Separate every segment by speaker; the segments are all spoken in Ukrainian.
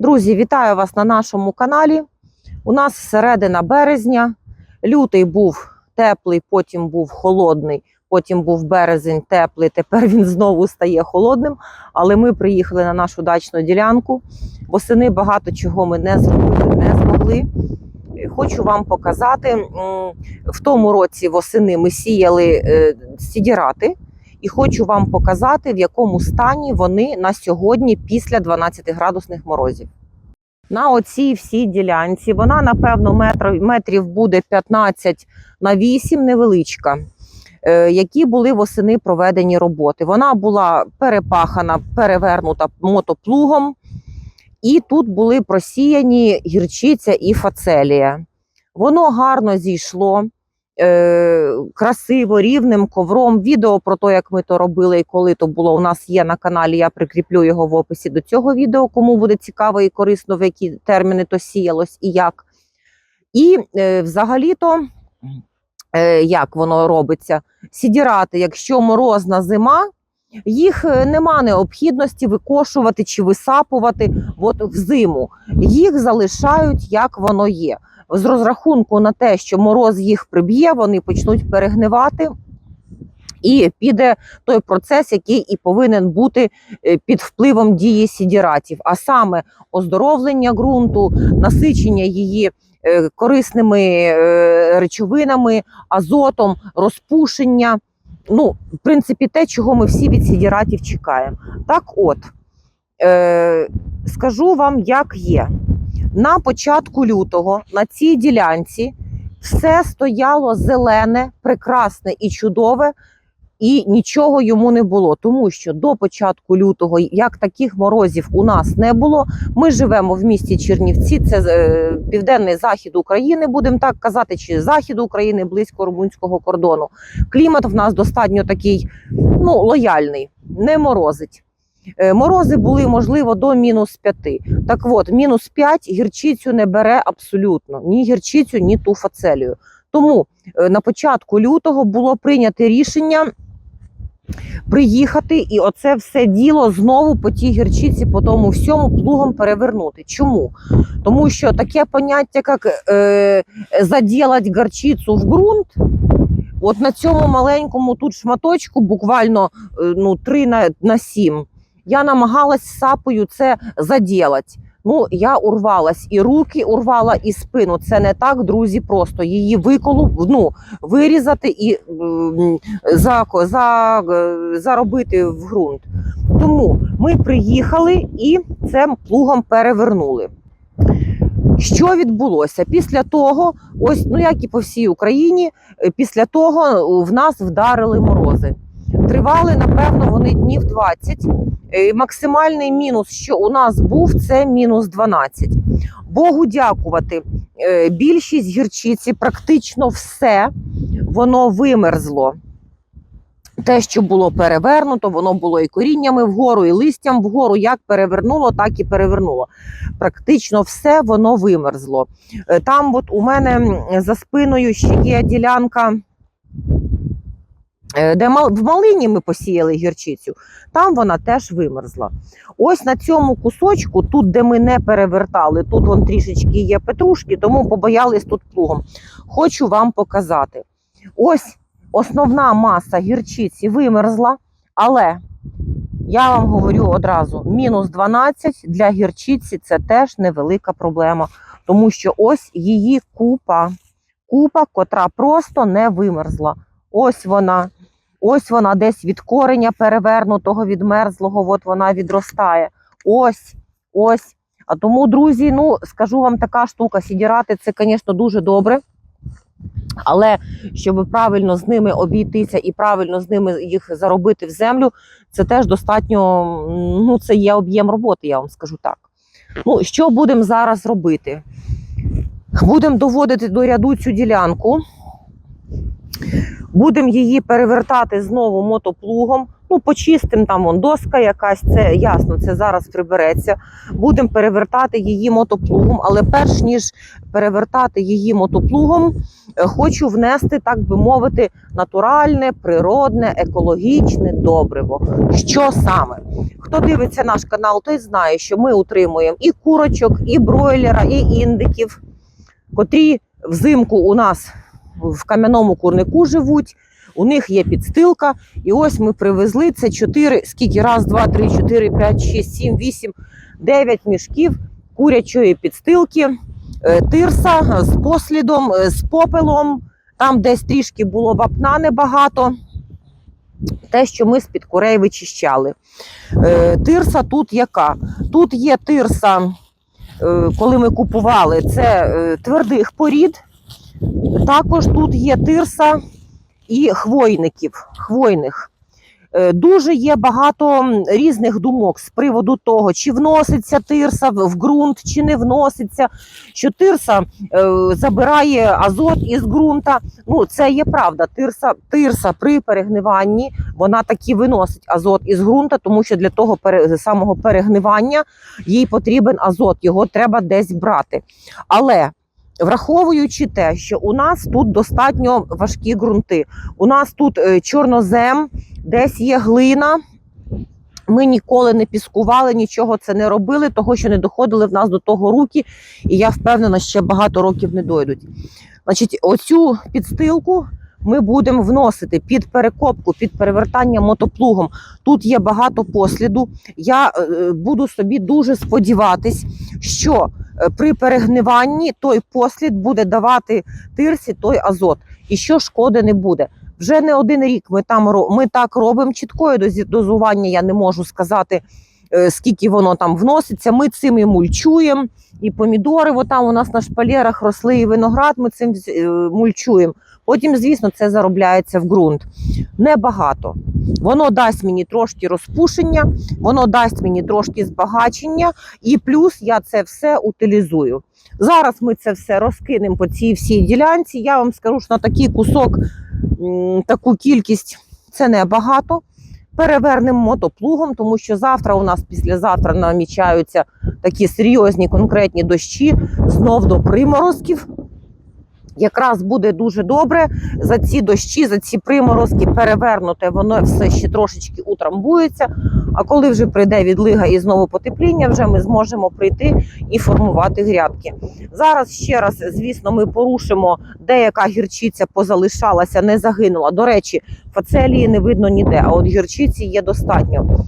Speaker 1: Друзі, вітаю вас на нашому каналі. У нас середина березня. Лютий був теплий, потім був холодний, потім був березень теплий. Тепер він знову стає холодним. Але ми приїхали на нашу дачну ділянку. Восени багато чого ми не зробили, не змогли. Хочу вам показати. В тому році восени ми сіяли е, сідірати. І хочу вам показати, в якому стані вони на сьогодні після 12 градусних морозів. На оцій всій ділянці вона, напевно, метр, метрів буде 15 на 8, невеличка, е, які були восени проведені роботи. Вона була перепахана, перевернута мотоплугом, і тут були просіяні гірчиця і фацелія. Воно гарно зійшло е, красиво, рівним ковром. Відео про те, як ми то робили і коли то було, у нас є на каналі. Я прикріплю його в описі до цього відео, кому буде цікаво і корисно, в які терміни то сіялось і як. І е, взагалі-то, е, як воно робиться, сідірати, якщо морозна зима. Їх е, нема необхідності викошувати чи висапувати от взиму. Їх залишають як воно є з розрахунку на те, що мороз їх приб'є, вони почнуть перегнивати. І піде той процес, який і повинен бути е, під впливом дії сідіратів, а саме оздоровлення ґрунту, насичення її е, корисними е, речовинами, азотом, розпушення. Ну, в принципі, те, чого ми всі від сідіратів чекаємо. Так от, скажу вам, як є. На початку лютого на цій ділянці все стояло зелене, прекрасне і чудове, і нічого йому не було. Тому що до початку лютого, як таких морозів у нас не було, ми живемо в місті Чернівці, це е, південний захід України, будемо так казати, чи захід України близько румунського кордону. Клімат в нас достатньо такий ну, лояльний, не морозить. Е, Морози були, можливо, до мінус 5. Так от, мінус 5 гірчицю не бере абсолютно ні гірчицю, ні ту фацелію. Тому е, на початку лютого було прийнято рішення приїхати і оце все діло знову по тій гірчиці, по тому всьому плугом перевернути. Чому? Тому що таке поняття, як е, заділати горчицю в ґрунт, от на цьому маленькому тут шматочку, буквально е, ну, 3 на, на 7, я намагалась сапою це заділати. Ну, я урвалась і руки урвала, і спину. Це не так, друзі, просто її виколу, ну, вирізати і за, за, заробити в ґрунт. Тому ми приїхали і це плугом перевернули. Що відбулося? Після того, ось, ну як і по всій Україні, після того в нас вдарили морози. Тривали, напевно, вони днів 20. Е, Максимальний мінус, що у нас був, це мінус 12. Богу дякувати. е, Більшість гірчиці, практично все, воно вимерзло. Те, що було перевернуто, воно було і коріннями вгору, і листям вгору. Як перевернуло, так і перевернуло. Практично все воно вимерзло. Е, Там, от у мене за спиною ще є ділянка. Е, Де в малині ми посіяли гірчицю, там вона теж вимерзла. Ось на цьому кусочку, тут, де ми не перевертали, тут вон трішечки є петрушки, тому побоялись тут плугом. Хочу вам показати. Ось основна маса гірчиці вимерзла, але я вам говорю одразу: мінус 12 для гірчиці це теж невелика проблема, тому що ось її купа, купа, котра просто не вимерзла. Ось вона. Ось вона десь від кореня перевернутого, відмерзлого, от вона відростає. Ось, ось. А тому, друзі, ну скажу вам така штука, сідірати це, звісно, дуже добре. Але щоб правильно з ними обійтися і правильно з ними їх заробити в землю, це теж достатньо, ну, це є об'єм роботи, я вам скажу так. Ну, що будемо зараз робити? Будемо доводити до ряду цю ділянку. Будемо її перевертати знову мотоплугом. Ну, почистимо там вон доска якась, це ясно, це зараз прибереться. Будемо перевертати її мотоплугом, але перш ніж перевертати її мотоплугом, е, хочу внести, так би мовити, натуральне, природне, екологічне добриво. Що саме? Хто дивиться наш канал, той знає, що ми утримуємо і курочок, і бройлера, і індиків, котрі взимку у нас в кам'яному курнику живуть. У них є підстилка, і ось ми привезли це 4, скільки? Раз, два, три, чотири, п'ять, шість, сім, вісім, дев'ять мішків курячої підстилки, е, тирса з послідом, е, з попелом. Там десь трішки було вапна небагато. Те, що ми з-під курей вичищали. Е, Тирса тут яка? Тут є тирса, коли ми купували, це твердих порід. Також тут є тирса і хвойників, хвойних. Е, Дуже є багато різних думок з приводу того, чи вноситься тирса в ґрунт, чи не вноситься. Що тирса е, забирає азот із ґрунта. Ну, це є правда. Тирса, тирса при перегниванні вона таки виносить азот із ґрунта, тому що для того самого перегнивання їй потрібен азот, його треба десь брати. Але враховуючи те, що у нас тут достатньо важкі ґрунти, у нас тут е, чорнозем, десь є глина. Ми ніколи не піскували, нічого це не робили, того що не доходили в нас до того руки, і я впевнена, ще багато років не дойдуть. Значить, оцю підстилку ми будемо вносити під перекопку, під перевертання мотоплугом. Тут є багато посліду. Я е, буду собі дуже сподіватись, що е, при перегниванні той послід буде давати тирсі той азот, і що шкоди не буде. Вже не один рік ми там ми так робимо. Чіткої дозування я не можу сказати, е, скільки воно там вноситься. Ми цим і мульчуємо, і помідори, от там у нас на шпалерах росли, і виноград. Ми цим е, мульчуємо. Потім, звісно, це заробляється в ґрунт. Небагато. Воно дасть мені трошки розпушення, воно дасть мені трошки збагачення, і плюс я це все утилізую. Зараз ми це все розкинемо по цій всій ділянці. Я вам скажу, що на такий кусок таку кількість це небагато. Перевернемо мотоплугом, тому що завтра у нас післязавтра намічаються такі серйозні конкретні дощі, знов до приморозків. Якраз буде дуже добре за ці дощі, за ці приморозки перевернуте, воно все ще трошечки утрамбується. А коли вже прийде відлига і знову потепління, вже ми зможемо прийти і формувати грядки. Зараз ще раз, звісно, ми порушимо, деяка гірчиця позалишалася, не загинула. До речі, фацелії не видно ніде, а от гірчиці є достатньо.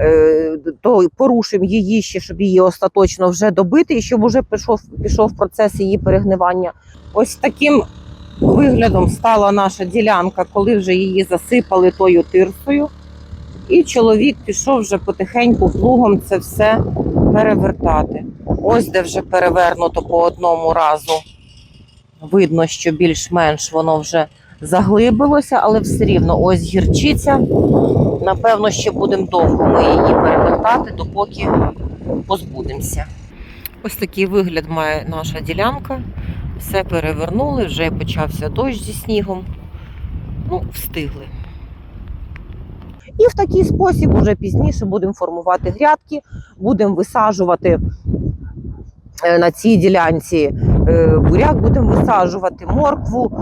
Speaker 1: Е, То порушимо її ще, щоб її остаточно вже добити, і щоб вже пішов, пішов процес її перегнивання. Ось таким виглядом стала наша ділянка, коли вже її засипали тою тирсою. І чоловік пішов вже потихеньку плугом це все перевертати. Ось де вже перевернуто по одному разу. Видно, що більш-менш воно вже заглибилося, але все рівно ось гірчиця. Напевно, ще будемо довго ми її перевертати, допоки позбудемося. Ось такий вигляд має наша ділянка. Все перевернули, вже почався дощ зі снігом. Ну, встигли. І в такий спосіб уже пізніше будемо формувати грядки, будемо висаджувати е, на цій ділянці буряк, будемо висаджувати моркву,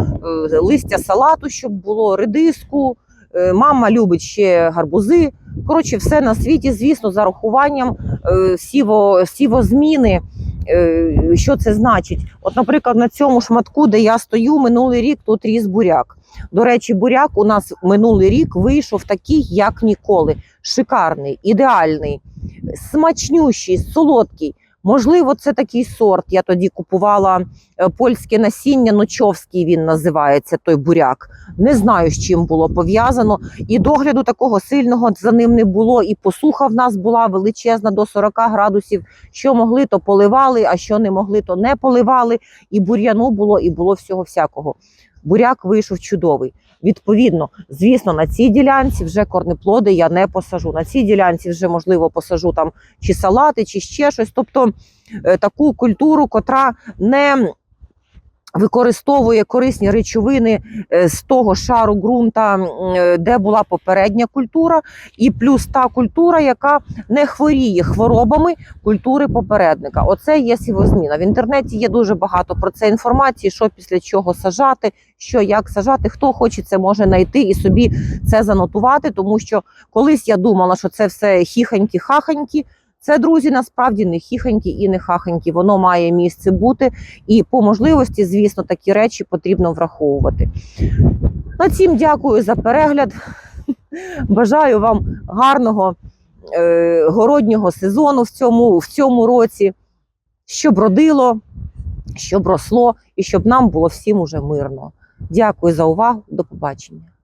Speaker 1: е, листя салату, щоб було редиску. Е, Мама любить ще гарбузи. Коротше, все на світі, звісно, за рахуванням е, сіво, сівозміни. Е, Що це значить? От, наприклад, на цьому шматку, де я стою, минулий рік тут ріс буряк. До речі, буряк у нас минулий рік вийшов такий, як ніколи. Шикарний, ідеальний, смачнющий, солодкий. Можливо, це такий сорт. Я тоді купувала е, польське насіння, ночовський він називається той буряк. Не знаю, з чим було пов'язано. І догляду такого сильного за ним не було. І посуха в нас була величезна до 40 градусів. Що могли, то поливали, а що не могли, то не поливали. І бур'яну було, і було всього всякого. Буряк вийшов чудовий. Відповідно, звісно, на цій ділянці вже корнеплоди я не посажу. На цій ділянці вже можливо посажу там чи салати, чи ще щось. Тобто е, таку культуру, котра не використовує корисні речовини е, з того шару ґрунта, е, де була попередня культура, і плюс та культура, яка не хворіє хворобами культури попередника. Оце є сівозміна. В інтернеті є дуже багато про це інформації, що після чого сажати, що як сажати. Хто хоче, це може знайти і собі це занотувати, тому що колись я думала, що це все хіханькі-хаханькі. Це, друзі, насправді не хіханькі і не хаханькі. Воно має місце бути, і по можливості, звісно, такі речі потрібно враховувати. На цім дякую за перегляд. Бажаю вам гарного е, городнього сезону в цьому, в цьому році, щоб родило, щоб росло і щоб нам було всім уже мирно. Дякую за увагу. До побачення.